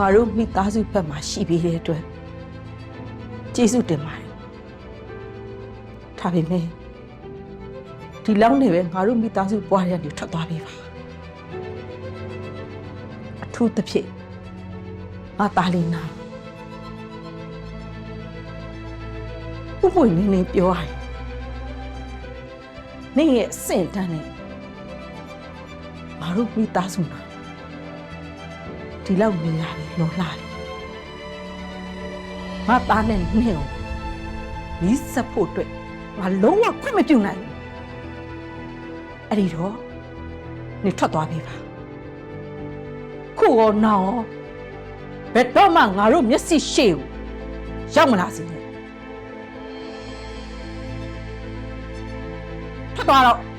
တကယ်တော့မှန်ပါတယ်ငါတို့မိသားစုဘက်မှာရှိပြီးတဲ့အတွက်ကျေးဇူးတင်ပါတယ်ဒါပေမဲ့ဒီလောက်နဲ့ပဲငါတို့မိသားစုပွားရတဲ့ထွက်သွားပြီပါအထူးသဖြင့်ငါသားလေးနာဥပွင့်နေနေပြောရရင်နေရဲ့အဆင့်တန်းနဲ့ငါတို့မိသားစုနာ ဒီလောက်နေရတယ်လောလာတယ်ငါသားနဲ့နှင်းအောင်နီးစပ်ဖို့အတွက်ငါလုံးဝခွင့်မပြုနိုင်ဘူးအဲ့ဒီတော့နေထွက်သွားပြီပါခုရောနောင်ရောဘယ်တော့မှငါတို့မျက်စိရှေ့ကိုရောက်မလာစေနဲ့ထွက်သွားတော့